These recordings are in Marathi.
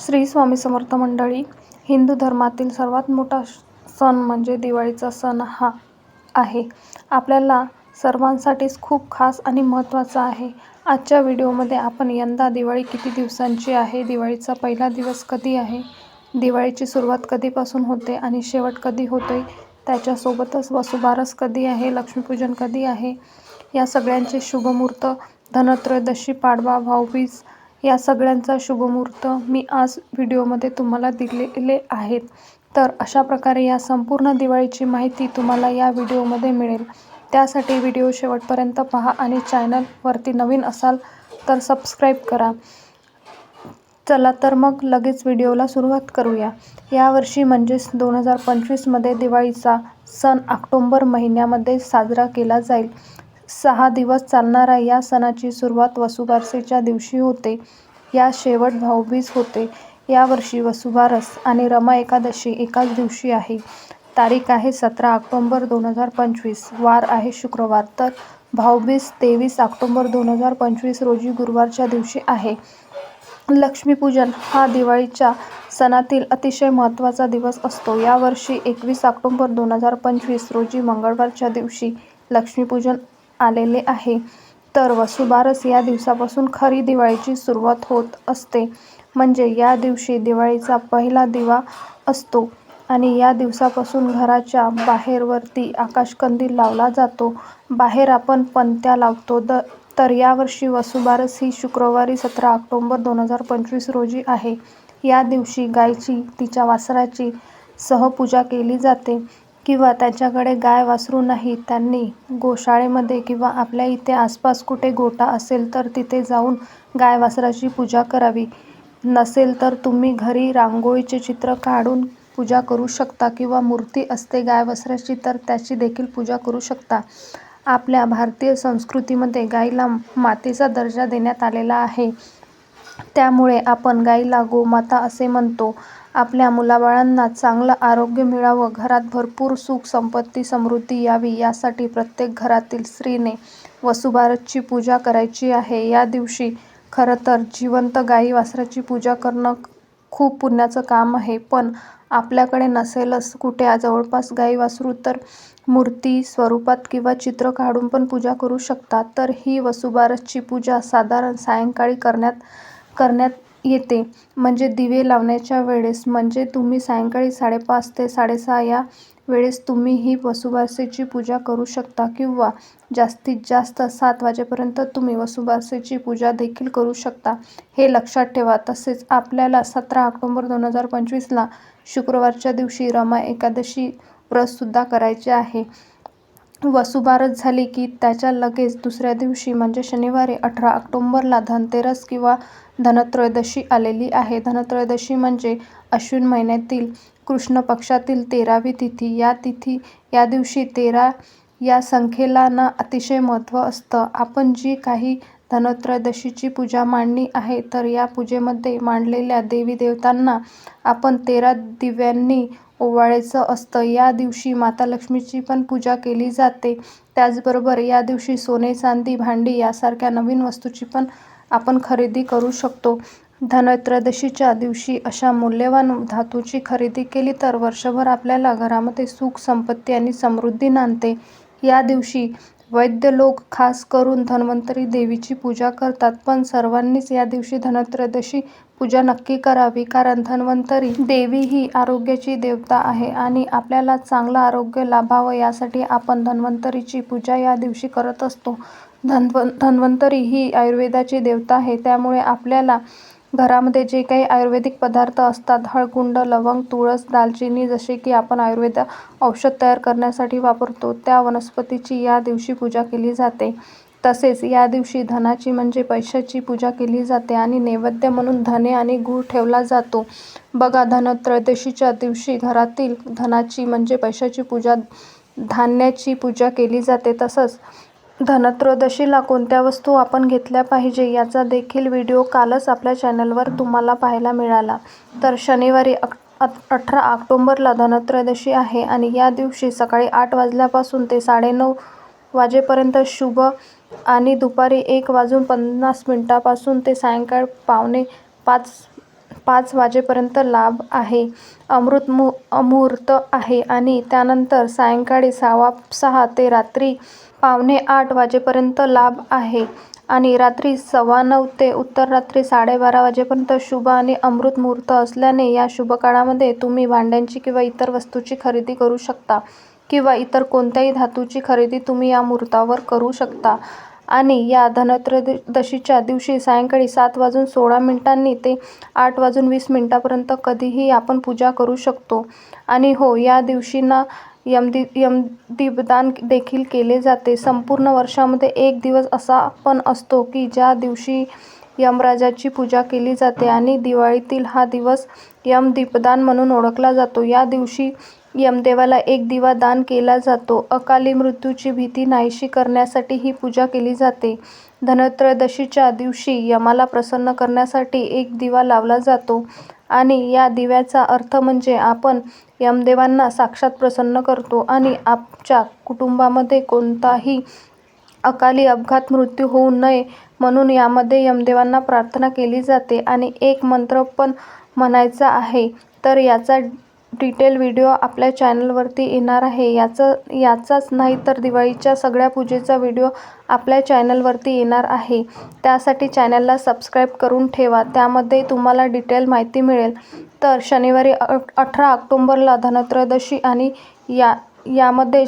श्री स्वामी समर्थ मंडळी हिंदू धर्मातील सर्वात मोठा सण म्हणजे दिवाळीचा सण हा आहे. आपल्याला सर्वांसाठीच खूप खास आणि महत्त्वाचा आहे. आजच्या व्हिडिओमध्ये आपण यंदा दिवाळी किती दिवसांची आहे दिवाळीचा पहिला दिवस कधी आहे दिवाळीची सुरुवात कधीपासून होते आणि शेवट कधी होते त्याच्यासोबतच वसुबारस कधी आहे लक्ष्मीपूजन कधी आहे या सगळ्यांचे शुभमुहूर्त धनत्रयोदशी पाडवा भाऊबीज या सगळ्यांचा शुभमुहूर्त मी आज व्हिडिओमध्ये तुम्हाला दिलेले आहेत. तर अशा प्रकारे या संपूर्ण दिवाळीची माहिती तुम्हाला या व्हिडिओमध्ये मिळेल. त्यासाठी व्हिडिओ शेवटपर्यंत पहा आणि चॅनलवरती नवीन असाल तर सबस्क्राईब करा. चला तर मग लगेच व्हिडिओला सुरुवात करूया. यावर्षी म्हणजेच दोन हजार पंचवीसमध्ये दिवाळीचा सण ऑक्टोंबर महिन्यामध्ये साजरा केला जाईल. सहा दिवस चालणाऱ्या या सणाची सुरुवात वसुबारसेच्या दिवशी होते. या शेवट भाऊबीज होते. यावर्षी वसुबारस आणि रमा एकादशी एकाच दिवशी आहे. तारीख आहे सतरा ऑक्टोंबर दोन हजार पंचवीस. वार आहे शुक्रवार. तर भाऊबीज तेवीस ऑक्टोंबर दोन हजार पंचवीस रोजी गुरुवारच्या दिवशी आहे. लक्ष्मीपूजन हा दिवाळीच्या सणातील अतिशय महत्त्वाचा दिवस असतो. यावर्षी एकवीस ऑक्टोंबर दोन हजार पंचवीस रोजी मंगळवारच्या दिवशी लक्ष्मीपूजन आलेले आहे. तर वसुबारस या दिवसापासून खरी दिवाळीची सुरुवात होत असते. म्हणजे या दिवशी दिवाळीचा पहिला दिवा असतो आणि या दिवसापासून घराच्या बाहेरवरती आकाशकंदील लावला जातो. बाहेर आपण पणत्या लावतो. द तर यावर्षी वसुबारस ही शुक्रवारी सतरा ऑक्टोंबर दोन हजार पंचवीस रोजी आहे. या दिवशी गायची तिच्या वासराची सहपूजा केली जाते. किंवा त्यांच्याकडे गाय वासरू नाही त्यांनी गोशाळेमध्ये किंवा आपल्या इथे आसपास कुठे गोठा असेल तर तिथे जाऊन गाय वासराची पूजा करावी. नसेल तर तुम्ही घरी रांगोळीचे चित्र काढून पूजा करू शकता किंवा मूर्ती असते गाय वासराची तर त्याची देखील पूजा करू शकता. आपल्या भारतीय संस्कृतीमध्ये गाईला मातेचा दर्जा देण्यात आलेला आहे. त्यामुळे आपण गाईला गोमाता असे म्हणतो. आपल्या मुलाबाळांना चांगलं आरोग्य मिळावं घरात भरपूर सुख संपत्ती समृद्धी यावी यासाठी प्रत्येक घरातील स्त्रीने वसुबारसची पूजा करायची आहे. या दिवशी खरं तर जिवंत गाई वासराची पूजा करणं खूप पुण्याचं काम आहे पण आपल्याकडे नसेलच. कुठे जवळपास गाई वासरू तर मूर्ती स्वरूपात किंवा चित्र काढून पण पूजा करू शकतात. तर ही वसुबारसची पूजा साधारण सायंकाळी करण्यात करण्यात येते. म्हणजे दिवे लावण्याच्या वेळेस म्हणजे तुम्ही सायंकाळी साडेपाच ते साडेसहा या वेळेस तुम्ही ही वसुबारसेची पूजा करू शकता किंवा जास्तीत जास्त सात वाजेपर्यंत तुम्ही वसुबारसेची पूजा देखील करू शकता. हे लक्षात ठेवा. तसेच आपल्याला सतरा ऑक्टोंबर दोन हजार पंचवीसला शुक्रवारच्या दिवशी रमा एकादशी व्रतसुद्धा करायचे आहे. वसुबारस झाली की त्याच्या लगेच दुसऱ्या दिवशी म्हणजे शनिवारी अठरा ऑक्टोंबरला धनतेरस किंवा धनत्रयोदशी आलेली आहे. धनत्रयोदशी म्हणजे अश्विन महिन्यातील कृष्ण पक्षातील तेरावी तिथी. या तिथी या दिवशी तेरा या संख्येला ना अतिशय महत्त्व असतं. आपण जी काही धनत्रयोदशीची पूजा मांडणी आहे तर या पूजेमध्ये मांडलेल्या देवी देवतांना आपण तेरा दिव्यांनी ओवाळायचं असतं. या दिवशी माता लक्ष्मीची पण पूजा केली जाते. त्याचबरोबर या दिवशी सोने चांदी भांडी यासारख्या नवीन वस्तूची पण आपण खरेदी करू शकतो. धनत्रयोदशीच्या दिवशी अशा मौल्यवान धातूची खरेदी केली तर वर्षभर आपल्याला घरामध्ये सुख संपत्ती आणि समृद्धी नांदते. या दिवशी वैद्य लोक खास करून धन्वंतरी देवीची पूजा करतात पण सर्वांनीच या दिवशी धनत्रयोदशी पूजा नक्की करावी कारण धन्वंतरी देवी ही आरोग्याची देवता आहे आणि आपल्याला चांगलं आरोग्य लाभावं यासाठी आपण धन्वंतरीची पूजा या दिवशी करत असतो. धन्व धन्वंतरी ही आयुर्वेदाची देवता आहे त्यामुळे आपल्याला घरामध्ये जे काही आयुर्वेदिक पदार्थ असतात हळकुंड लवंग तुळस दालचिनी जसे की आपण आयुर्वेद औषध तयार करण्यासाठी वापरतो त्या वनस्पतीची या दिवशी पूजा केली जाते. तसेच या दिवशी धनाची म्हणजे पैशाची पूजा केली जाते आणि नैवेद्य म्हणून धने आणि गूळ ठेवला जातो. बघा धनत्रयोदशीच्या दिवशी घरातील धनाची म्हणजे पैशाची पूजा धान्याची पूजा केली जाते. तसंच धनत्रयोदशीला कोणत्या वस्तू आपण घेतल्या पाहिजे याचा देखील व्हिडिओ कालच आपल्या चॅनलवर तुम्हाला पाहायला मिळाला. तर शनिवारी अक अठरा ऑक्टोंबरला धनत्रयोदशी आहे आणि या दिवशी सकाळी आठ वाजल्यापासून ते साडेनऊ वाजेपर्यंत शुभ आणि दुपारी एक वाजून पन्नास मिनटापासून ते सायंकाळ पावणे पाच पाच वाजेपर्यंत लाभ आहे. अमृत मु मुहूर्त आहे आणि त्यानंतर सायंकाळी सव्वा सहा ते रात्री पावणे आठ वाजेपर्यंत लाभ आहे आणि रात्री सव्वा नऊ ते उत्तर रात्री साडेबारा वाजेपर्यंत शुभ आणि अमृत मुहूर्त असल्याने या शुभ काळामध्ये तुम्ही भांड्यांची किंवा इतर वस्तूची खरेदी करू शकता किंवा इतर कोणत्याही धातूची खरेदी तुम्ही या मुहूर्तावर करू शकता. आणि या धनत्रयोदशीच्या दिवशी सायंकाळी सात वाजून सोळा मिनिटांनी ते आठ वाजून वीस मिनिटापर्यंत कधीही आपण पूजा करू शकतो. आणि हो या दिवशी ना यमदी यमदीपदान देखील केले जाते. संपूर्ण वर्षामध्ये एक दिवस असा पण असतो की ज्या दिवशी यमराजाची पूजा केली जाते आणि दिवाळीतील हा दिवस यमदीपदान म्हणून ओळखला जातो. या दिवशी यमदेवाला एक दिवा दान केला जातो. अकाली मृत्यूची भीती नाहीशी करण्यासाठी ही पूजा केली जाते. धनत्रयोदशीच्या दिवशी यमाला प्रसन्न करण्यासाठी एक दिवा लावला जातो. आणि या दिव्याचा अर्थ म्हणजे आपण यमदेवांना साक्षात प्रसन्न करतो आणि आमच्या कुटुंबामध्ये कोणताही अकाली अपघात मृत्यू होऊ नये म्हणून यामध्ये यमदेवांना प्रार्थना केली जाते. आणि एक मंत्र पण म्हणायचा आहे तर याचा डिटेल व्हिडिओ आपल्या चॅनलवरती येणार आहे. याचं याचाच नाही तर दिवाळीच्या सगळ्या पूजेचा व्हिडिओ आपल्या चॅनलवरती येणार आहे. त्यासाठी चॅनलला सबस्क्राईब करून ठेवा. त्यामध्ये तुम्हाला डिटेल माहिती मिळेल. तर शनिवारी अ अठरा ऑक्टोंबरला धनत्रयोदशी आणि या यामध्ये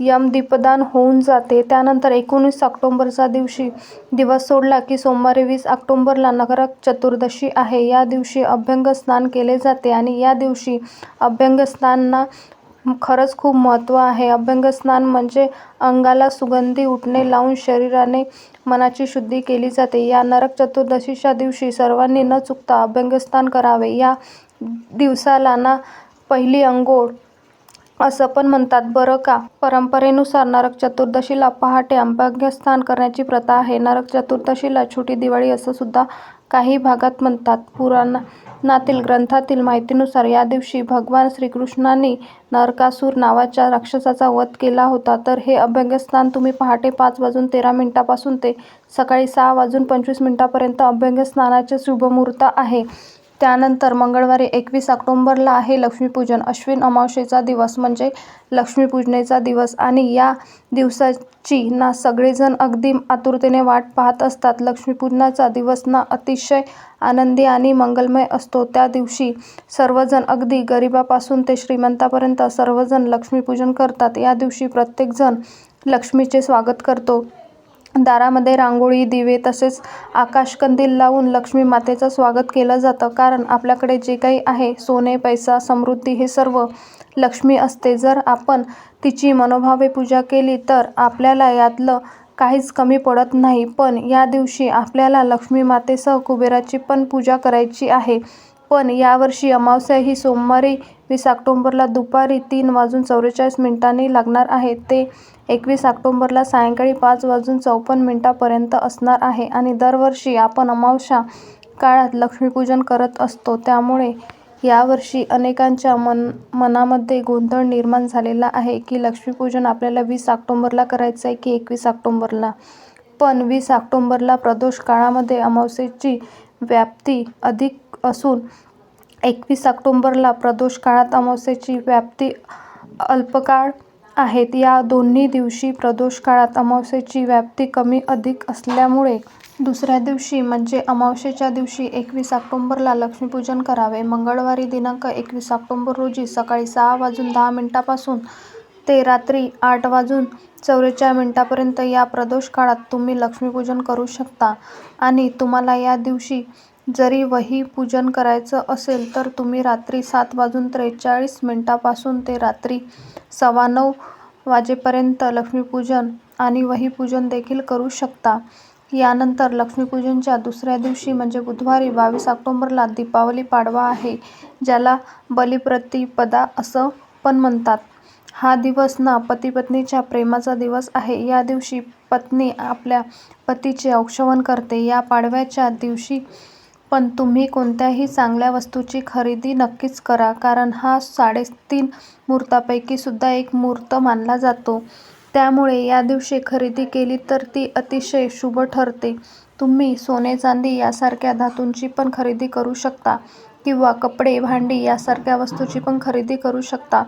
यमदीपदान होऊन जाते. त्यानंतर एकोणीस ऑक्टोंबरचा दिवशी दिवस सोडला की सोमवारी वीस ऑक्टोंबरला नरक चतुर्दशी आहे. या दिवशी अभ्यंग स्नान केले जाते आणि या दिवशी अभ्यंग स्नानना खरंच खूप महत्त्व आहे. अभ्यंग स्नान म्हणजे अंगाला सुगंधी उठणे लावून शरीराने मनाची शुद्धी केली जाते. या नरक चतुर्दशीच्या दिवशी सर्वांनी न चुकता अभ्यंगस्नान करावे. या दिवसाला ना पहिली अंघोळ असं पण म्हणतात. बरं का? परंपरेनुसार नरक चतुर्दशीला पहाटे अभ्यंगस्नान करण्याची प्रथा आहे. नरक चतुर्दशीला छोटी दिवाळी असं सुद्धा काही भागात म्हणतात. पुराणातील ग्रंथातील माहितीनुसार या दिवशी भगवान श्रीकृष्णांनी नरकासूर नावाच्या राक्षसाचा वध केला होता. तर हे अभ्यंगस्नान तुम्ही पहाटे पाच वाजून तेरा मिनिटापासून ते सकाळी सहा वाजून पंचवीस मिनिटापर्यंत अभ्यंगस्नानाचे शुभमुहूर्त आहे. त्यानंतर मंगळवारी एकवीस ऑक्टोंबरला आहे लक्ष्मीपूजन. अश्विन अमावस्येचा दिवस म्हणजे लक्ष्मीपूजनेचा दिवस. आणि या दिवसाची ना सगळेजण अगदी आतुरतेने वाट पाहत असतात. लक्ष्मीपूजनाचा दिवस ना अतिशय आनंदी आणि मंगलमय असतो. त्या दिवशी सर्वजण अगदी गरिबापासून ते श्रीमंतापर्यंत सर्वजण लक्ष्मीपूजन करतात. या दिवशी प्रत्येकजण लक्ष्मीचे स्वागत करतो. दारामध्ये रांगोळी दिवे तसेच आकाशकंदील लावून लक्ष्मी मातेचं स्वागत केलं जातं. कारण आपल्याकडे जे काही आहे सोने पैसा समृद्धी हे सर्व लक्ष्मी असते. जर आपण तिची मनोभावे पूजा केली तर आपल्याला यातलं काहीच कमी पडत नाही. पण या दिवशी आपल्याला लक्ष्मी मातेसह कुबेराची पण पूजा करायची आहे. पण यावर्षी अमावस्या ही सोमवारी वीस ऑक्टोंबरला दुपारी तीन वाजून चौवेचाळीस मिनिटांनी लागणार आहे. ते एकवीस ऑक्टोंबरला सायंकाळी पाच वाजून चौपन्न मिनिटांपर्यंत असणार आहे आणि दरवर्षी आपण अमावस्या काळात लक्ष्मीपूजन करत असतो. त्यामुळे यावर्षी अनेकांच्या मन मनामध्ये गोंधळ निर्माण झालेला आहे की लक्ष्मीपूजन आपल्याला वीस ऑक्टोंबरला करायचं आहे की एकवीस ऑक्टोंबरला? पण वीस ऑक्टोंबरला प्रदोष काळामध्ये अमावस्येची व्याप्ती अधिक असून एकवीस ऑक्टोंबरला प्रदोष काळात अमावस्येची व्याप्ती अल्पकाळ आहेत या दोन्ही दिवशी प्रदोष काळात अमावस्येची व्याप्ती कमी अधिक असल्यामुळे दुसऱ्या दिवशी म्हणजे अमावस्येच्या दिवशी एकवीस ऑक्टोंबरला लक्ष्मीपूजन करावे. मंगळवारी दिनांक एकवीस ऑक्टोंबर रोजी सकाळी सहा वाजून दहा मिनिटापासून ते रात्री आठ वाजून चौवेचाळीस मिनिटापर्यंत या प्रदोष काळात तुम्ही लक्ष्मीपूजन करू शकता आणि तुम्हाला या दिवशी जरी वही पूजन करायचं असेल तर तुम्ही रात्री सात वाजून त्रेचाळीस मिनटापासून ते रात्री सव्वा नऊ वाजेपर्यंत लक्ष्मीपूजन आणि वहीपूजन देखील करू शकता. यानंतर लक्ष्मीपूजनच्या दुसऱ्या दिवशी म्हणजे बुधवारी बावीस ऑक्टोंबरला दीपावली पाडवा आहे ज्याला बलिप्रतिपदा असं पण म्हणतात. हा दिवस ना पतीपत्नीच्या प्रेमाचा दिवस आहे. या दिवशी पत्नी आपल्या पतीचे औक्षवण करते. या पाडव्याच्या दिवशी पण तुम्ही कोणत्याही चांगल्या वस्तूची खरेदी नक्कीच करा कारण हा साडेतीन मुहूर्तांपैकी सुद्धा एक मुहूर्त मानला जातो. त्यामुळे या दिवशी खरेदी केली तर ती अतिशय शुभ ठरते. तुम्ही सोने चांदी यासारख्या धातूंची पण खरेदी करू शकता किंवा कपडे भांडी यासारख्या वस्तूंची पण खरेदी करू शकता.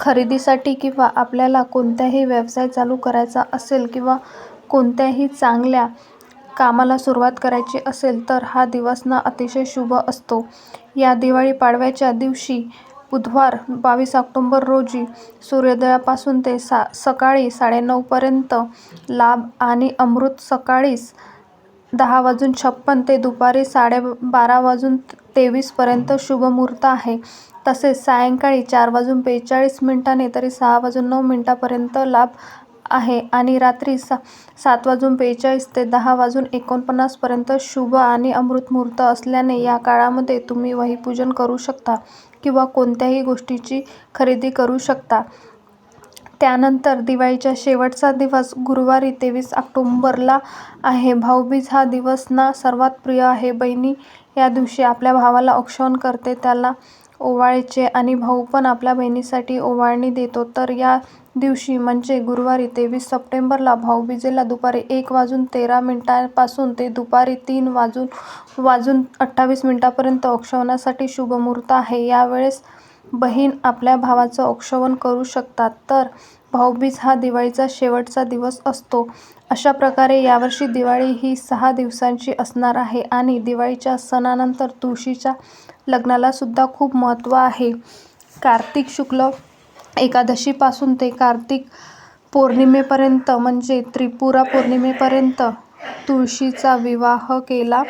खरेदीसाठी किंवा आपल्याला कोणताही व्यवसाय चालू करायचा असेल किंवा कोणत्याही चांगल्या कामाला सुरुवात करायची असेल तर हा दिवस ना अतिशय शुभ असतो. या दिवाळी पाडव्याच्या दिवशी बुधवार बावीस ऑक्टोंबर रोजी सूर्योदयापासून ते सा सकाळी साडेनऊपर्यंत लाभ आणि अमृत सकाळीच दहा वाजून छप्पन ते दुपारी साडे बारा वाजून तेवीसपर्यंत शुभ मुहूर्त आहे. तसेच सायंकाळी चार वाजून बेचाळीस मिनिटांनी तरी सहा वाजून नऊ मिनिटांपर्यंत लाभ आहे. आणि रात्री सा सात वाजून बेचाळीस ते दहा वाजून एकोणपन्नासपर्यंत शुभ आणि अमृत मुहूर्त असल्याने या काळामध्ये तुम्ही वहीपूजन करू शकता किंवा कोणत्याही गोष्टीची खरेदी करू शकता. त्यानंतर दिवाळीचा शेवटचा दिवस गुरुवारी तेवीस ऑक्टोंबरला आहे. भाऊबीज हा दिवस ना सर्वात प्रिय आहे. बहिणी या दिवशी आपल्या भावाला औक्षण करते. त्याला ओवाळचे आणि भाऊ पण आपल्या बहिणीसाठी ओवाळणी देतो. तर या दिवशी म्हणजे गुरुवारी तेवीस सप्टेंबरला भाऊबीजेला दुपारी एक वाजून तेरा मिनिटांपासून ते दुपारी तीन वाजून वाजून अठ्ठावीस मिनिटांपर्यंत औक्षणासाठी शुभ मुहूर्त आहे. यावेळेस बहीण आपल्या भावाचं औक्षण करू शकतात. तर भाऊबीज हा दिवाळीचा शेवटचा दिवस असतो. अशा प्रकारे यावर्षी दिवाळी ही सहा दिवसांची असणार आहे आणि दिवाळीच्या सणानंतर तुळशीच्या लग्नाला सुद्धा खूप महत्त्व आहे. कार्तिक शुक्ल एकादशीपासून ते कार्तिक पौर्णिमेपर्यंत म्हणजे त्रिपुरा पौर्णिमेपर्यंत तुळशीचा विवाह केला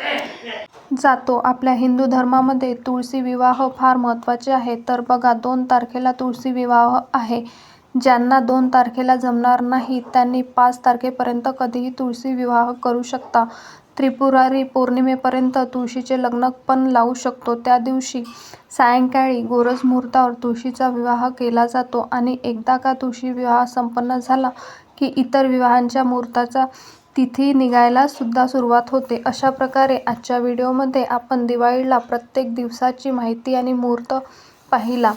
जातो. आपल्या हिंदू धर्मामध्ये तुळशी विवाह फार महत्त्वाचे आहे. तर बघा दोन तारखेला तुळशी विवाह आहे. ज्यांना दोन तारखेला जमणार नाही त्यांनी पाच तारखेपर्यंत कधीही तुळशी विवाह करू शकता. त्रिपुरारी पौर्णिमेपर्यंत तुळशीचे लग्न पण लावू शकतो. त्या दिवशी सायंकाळी गोरज मुहूर्तावर तुळशीचा विवाह केला जातो आणि एकदा का तुळशी विवाह संपन्न झाला की इतर विवाहांच्या मुहूर्ताचा तिथी निघायला सुद्धा सुरुवात होते. अशा प्रकारे आजच्या व्हिडिओमध्ये आपण दिवाळीला प्रत्येक दिवसाची माहिती आणि मुहूर्त पाहिला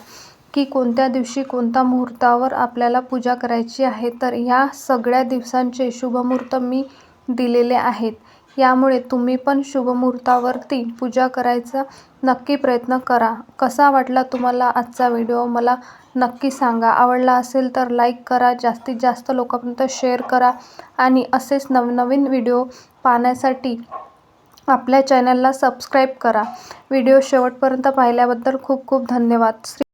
की कोणत्या दिवशी कोणत्या मुहूर्तावर आपल्याला पूजा करायची आहे. तर ह्या सगळ्या दिवसांचे शुभमुहूर्त मी दिलेले आहेत. यामुळे तुम्ही पण शुभमुहूर्तावरती पूजा करायचा नक्की प्रयत्न करा. कसा वाटला तुम्हाला आजचा व्हिडिओ? मला नक्की सांगा. आवडला असेल तर लाईक करा. जास्तीत जास्त लोकांपर्यंत शेअर करा. आणि असेच नवनवीन व्हिडिओ पाहण्यासाठी आपल्या चॅनलला सबस्क्राईब करा. व्हिडिओ शेवटपर्यंत पाहिल्याबद्दल खूप खूप धन्यवाद. श्री